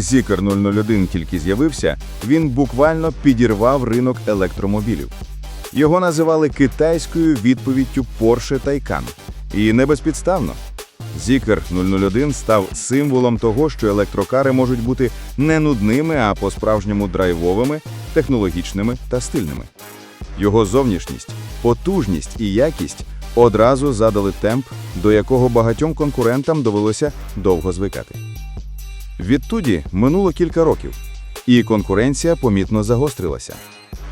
Zikr 001 тільки з'явився, він буквально підірвав ринок електромобілів. Його називали китайською відповіддю Porsche Taycan. І не безпідставно. Zikr 001 став символом того, що електрокари можуть бути не нудними, а по-справжньому драйвовими, технологічними та стильними. Його зовнішність, потужність і якість одразу задали темп, до якого багатьом конкурентам довелося довго звикати. Відтоді минуло кілька років, і конкуренція помітно загострилася.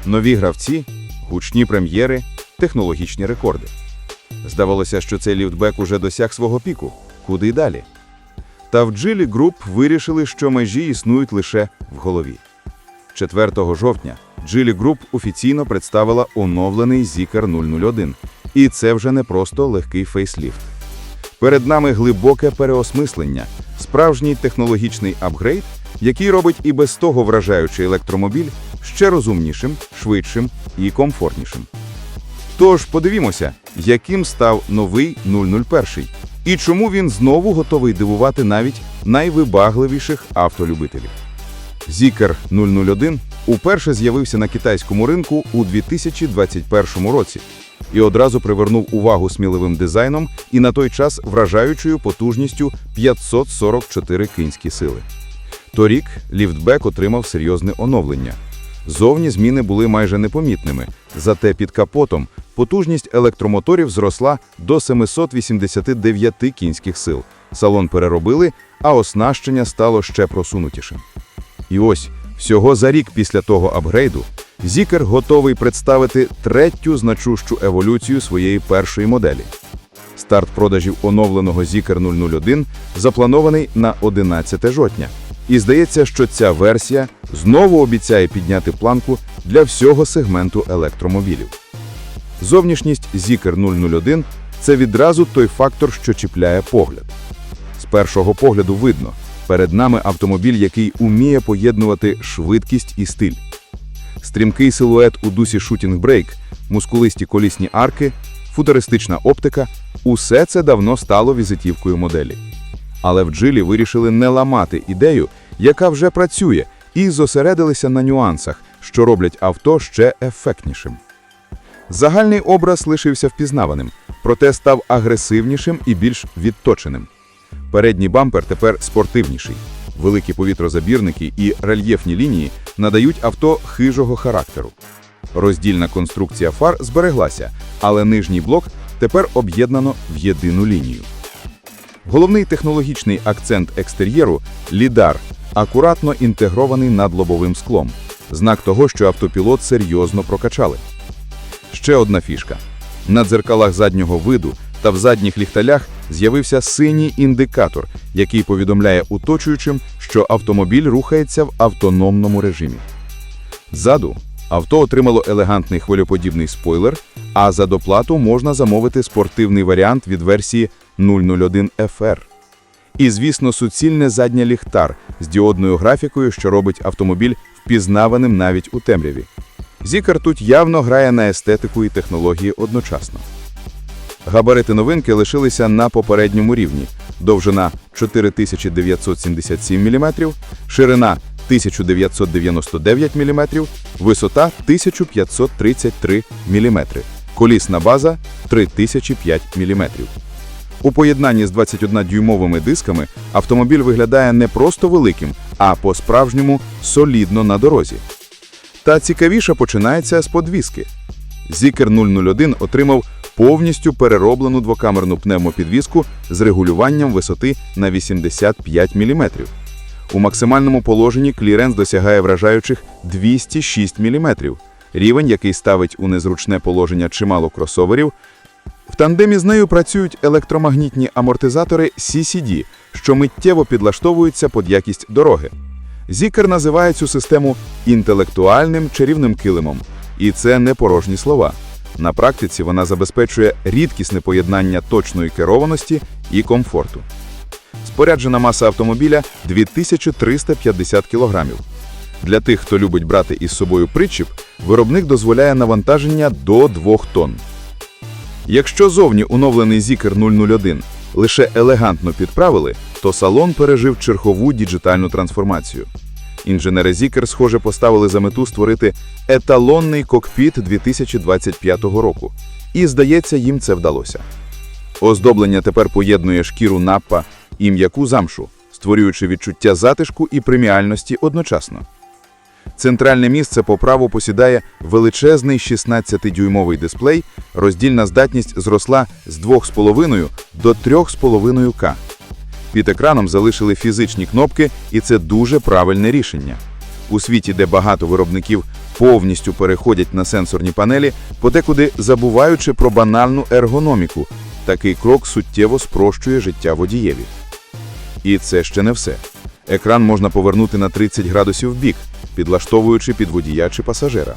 Нові гравці, гучні прем'єри, технологічні рекорди. Здавалося, що цей ліфтбек уже досяг свого піку. Куди далі? Та в Geely Group вирішили, що межі існують лише в голові. 4 жовтня Geely Group офіційно представила оновлений Zikr 001. І це вже не просто легкий фейсліфт. Перед нами глибоке переосмислення, справжній технологічний апгрейд, який робить і без того вражаючий електромобіль ще розумнішим, швидшим і комфортнішим. Тож подивімося, яким став новий 001 і чому він знову готовий дивувати навіть найвибагливіших автолюбителів. Zikr 001 уперше з'явився на китайському ринку у 2021 році і одразу привернув увагу сміливим дизайном і на той час вражаючою потужністю 544 кінські сили. Торік ліфтбек отримав серйозне оновлення. Зовні зміни були майже непомітними, зате під капотом потужність електромоторів зросла до 789 кінських сил. Салон переробили, а оснащення стало ще просунутішим. І ось, всього за рік після того апгрейду, Zikr готовий представити третю значущу еволюцію своєї першої моделі. Старт продажів оновленого Zikr 001 запланований на 11 жовтня. І здається, що ця версія знову обіцяє підняти планку для всього сегменту електромобілів. Зовнішність Zikr 001 – це відразу той фактор, що чіпляє погляд. З першого погляду видно, перед нами автомобіль, який уміє поєднувати швидкість і стиль. Стрімкий силует у дусі Brake, мускулисті колісні арки, футуристична оптика – усе це давно стало візитівкою моделі. Але в Джилі вирішили не ламати ідею, яка вже працює, і зосередилися на нюансах, що роблять авто ще ефектнішим. Загальний образ лишився впізнаваним, проте став агресивнішим і більш відточеним. Передній бампер тепер спортивніший. Великі повітрозабірники і рельєфні лінії надають авто хижого характеру. Роздільна конструкція фар збереглася, але нижній блок тепер об'єднано в єдину лінію. Головний технологічний акцент екстер'єру – лідар, акуратно інтегрований над лобовим склом. Знак того, що автопілот серйозно прокачали. Ще одна фішка. На дзеркалах заднього виду та в задніх ліхталях з'явився синій індикатор, який повідомляє оточуючим, що автомобіль рухається в автономному режимі. Ззаду авто отримало елегантний хвилеподібний спойлер, а за доплату можна замовити спортивний варіант від версії 001 FR. І, звісно, суцільне заднє ліхтар з діодною графікою, що робить автомобіль впізнаваним навіть у темряві. Зікар тут явно грає на естетику і технології одночасно. Габарити новинки лишилися на попередньому рівні. Довжина 4977 мм, ширина 1999 мм, висота 1533 мм, колісна база 3005 мм. У поєднанні з 21-дюймовими дисками автомобіль виглядає не просто великим, а по-справжньому солідно на дорозі. Та цікавіше починається з подвіски. Zikr 001 отримав повністю перероблену двокамерну пневмопідвіску з регулюванням висоти на 85 мм. У максимальному положенні кліренс досягає вражаючих 206 мм, рівень, який ставить у незручне положення чимало кросоверів. В тандемі з нею працюють електромагнітні амортизатори CCD, що миттєво підлаштовуються під якість дороги. Зікер називає цю систему інтелектуальним чарівним килимом. І це не порожні слова. На практиці вона забезпечує рідкісне поєднання точної керованості і комфорту. Споряджена маса автомобіля 2350 кг. Для тих, хто любить брати із собою причіп, виробник дозволяє навантаження до 2 тонн. Якщо зовні оновлений Zikr 001 лише елегантно підправили, то салон пережив чергову діджитальну трансформацію. Інженери Zikr, схоже, поставили за мету створити еталонний кокпіт 2025 року. І, здається, їм це вдалося. Оздоблення тепер поєднує шкіру наппа і м'яку замшу, створюючи відчуття затишку і преміальності одночасно. Центральне місце по праву посідає величезний 16-дюймовий дисплей, роздільна здатність зросла з 2,5 до 3,5 К. Під екраном залишили фізичні кнопки, і це дуже правильне рішення. У світі, де багато виробників повністю переходять на сенсорні панелі, подекуди забуваючи про банальну ергономіку, такий крок суттєво спрощує життя водієві. І це ще не все. Екран можна повернути на 30 градусів вбік, підлаштовуючи під водія чи пасажира.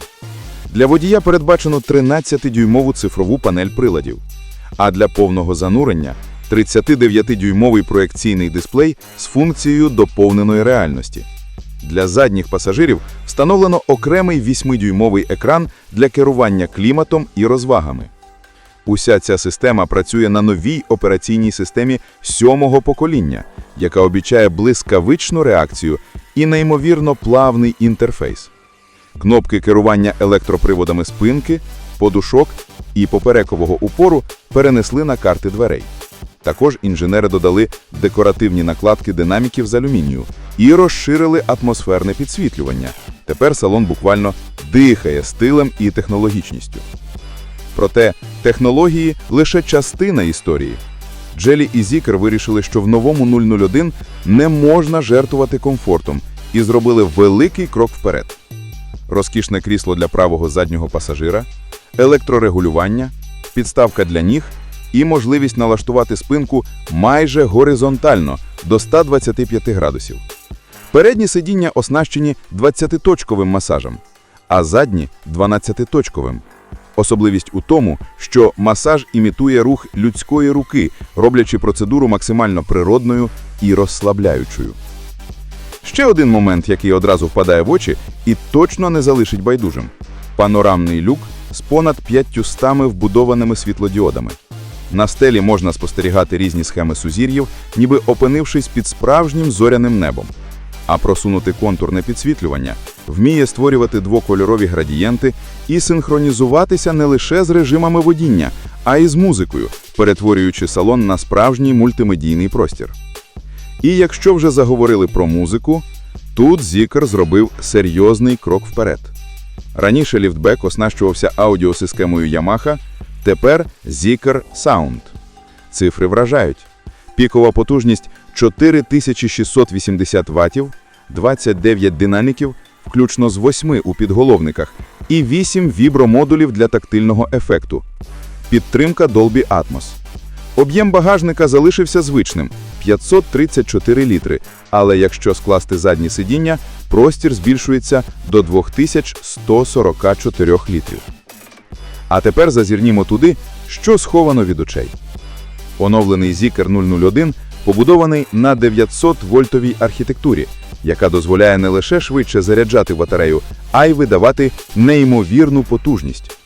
Для водія передбачено 13-дюймову цифрову панель приладів, а для повного занурення 39-дюймовий проекційний дисплей з функцією доповненої реальності. Для задніх пасажирів встановлено окремий 8-дюймовий екран для керування кліматом і розвагами. Уся ця система працює на новій операційній системі сьомого покоління, яка обіцяє блискавичну реакцію і неймовірно плавний інтерфейс. Кнопки керування електроприводами спинки, подушок і поперекового упору перенесли на карти дверей. Також інженери додали декоративні накладки динаміків з алюмінію і розширили атмосферне підсвітлювання. Тепер салон буквально дихає стилем і технологічністю. Проте технології лише частина історії. Джелі і Зікер вирішили, що в новому 001 не можна жертвувати комфортом і зробили великий крок вперед. Розкішне крісло для правого заднього пасажира, електрорегулювання, підставка для ніг і можливість налаштувати спинку майже горизонтально до 125 градусів. Передні сидіння оснащені 20-точковим масажем, а задні 12-точковим. Особливість у тому, що масаж імітує рух людської руки, роблячи процедуру максимально природною і розслабляючою. Ще один момент, який одразу впадає в очі і точно не залишить байдужим – панорамний люк з понад 500 вбудованими світлодіодами. На стелі можна спостерігати різні схеми сузір'їв, ніби опинившись під справжнім зоряним небом. А просунути контурне підсвітлювання вміє створювати двокольорові градієнти і синхронізуватися не лише з режимами водіння, а й з музикою, перетворюючи салон на справжній мультимедійний простір. І якщо вже заговорили про музику, тут Зікер зробив серйозний крок вперед. Раніше ліфтбек оснащувався аудіосистемою Yamaha, тепер Zikr Sound. Цифри вражають. Пікова потужність 4680 ватів, 29 динаміків, включно з 8 у підголовниках, і 8 вібромодулів для тактильного ефекту. Підтримка Dolby Atmos. Об'єм багажника залишився звичним – 534 літри, але якщо скласти задні сидіння, простір збільшується до 2144 літрів. А тепер зазірнімо туди, що сховано від очей. Оновлений Zikr 001 побудований на 900-вольтовій архітектурі, яка дозволяє не лише швидше заряджати батарею, а й видавати неймовірну потужність.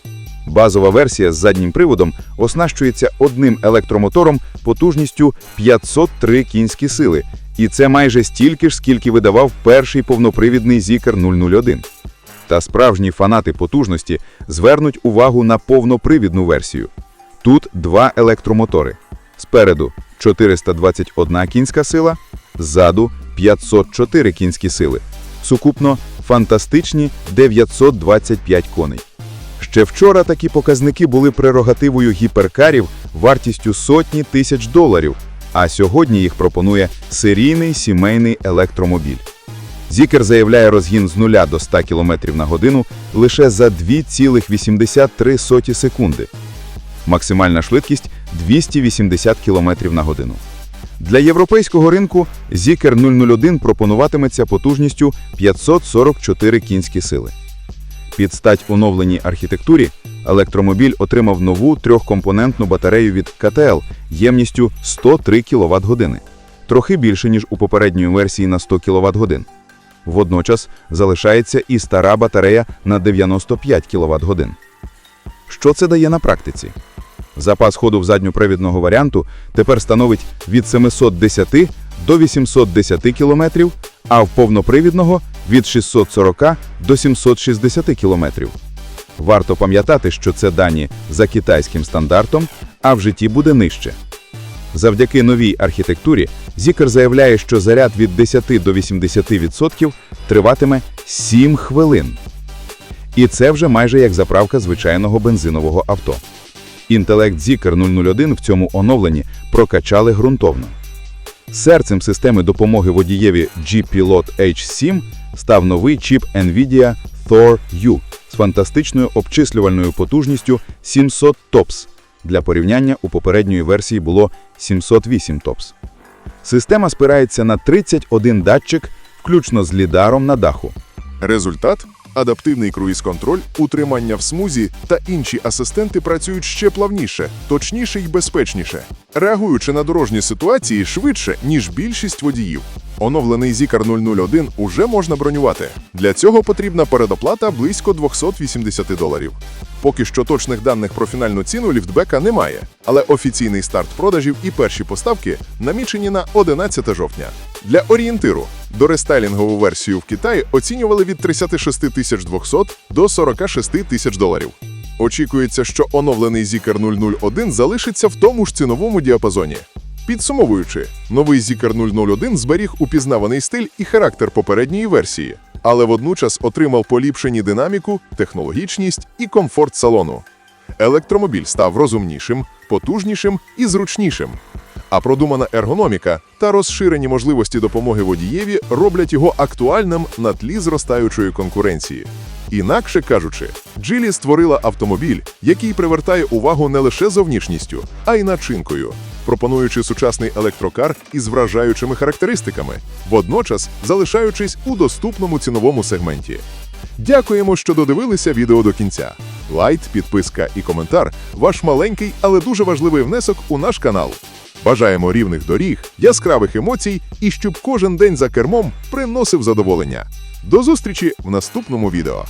Базова версія з заднім приводом оснащується одним електромотором потужністю 503 кінські сили, і це майже стільки ж, скільки видавав перший повнопривідний Zikr 001. Та справжні фанати потужності звернуть увагу на повнопривідну версію. Тут два електромотори. Спереду 421 кінська сила, ззаду 504 кінські сили. Сукупно фантастичні 925 коней. Ще вчора такі показники були прерогативою гіперкарів вартістю сотні тисяч доларів, а сьогодні їх пропонує серійний сімейний електромобіль. Зікер заявляє розгін з 0 до 100 км на годину лише за 2,83 секунди. Максимальна швидкість 280 км на годину. Для європейського ринку Zikr 001 пропонуватиметься потужністю 544 кінські сили. Під стать оновленій архітектурі електромобіль отримав нову трьохкомпонентну батарею від КТЛ ємністю 103 кВт години, трохи більше, ніж у попередньої версії на 100 кВт годин. Водночас залишається і стара батарея на 95 кВт годин. Що це дає на практиці? Запас ходу в задньопривідного варіанту тепер становить від 710 до 810 км, а в повнопривідного від 640 до 760 км. Варто пам'ятати, що це дані за китайським стандартом, а в житті буде нижче. Завдяки новій архітектурі Zikr заявляє, що заряд від 10 до 80% триватиме 7 хвилин. І це вже майже як заправка звичайного бензинового авто. Інтелект Zikr 001 в цьому оновленні прокачали ґрунтовно. Серцем системи допомоги водієві G-Pilot H7 став новий чіп NVIDIA Thor U з фантастичною обчислювальною потужністю 700 TOPS. Для порівняння у попередньої версії було 708 TOPS. Система спирається на 31 датчик, включно з лідаром на даху. Результат адаптивний круїз-контроль, утримання в смузі та інші асистенти працюють ще плавніше, точніше й безпечніше, реагуючи на дорожні ситуації швидше, ніж більшість водіїв. Оновлений Zikr 001 уже можна бронювати. Для цього потрібна передоплата близько 280 доларів. Поки що точних даних про фінальну ціну ліфтбека немає, але офіційний старт продажів і перші поставки намічені на 11 жовтня. Для орієнтиру дорестайлінгову версію в Китаї оцінювали від 36 тисяч 200 до 46 тисяч доларів. Очікується, що оновлений Zikr 001 залишиться в тому ж ціновому діапазоні. Підсумовуючи, новий Zikr 001 зберіг упізнаваний стиль і характер попередньої версії, але водночас отримав поліпшені динаміку, технологічність і комфорт салону. Електромобіль став розумнішим, потужнішим і зручнішим. А продумана ергономіка та розширені можливості допомоги водієві роблять його актуальним на тлі зростаючої конкуренції. Інакше кажучи, Джилі створила автомобіль, який привертає увагу не лише зовнішністю, а й начинкою, пропонуючи сучасний електрокар із вражаючими характеристиками, водночас залишаючись у доступному ціновому сегменті. Дякуємо, що додивилися відео до кінця. Лайк, підписка і коментар ваш маленький, але дуже важливий внесок у наш канал. Бажаємо рівних доріг, яскравих емоцій і щоб кожен день за кермом приносив задоволення. До зустрічі в наступному відео.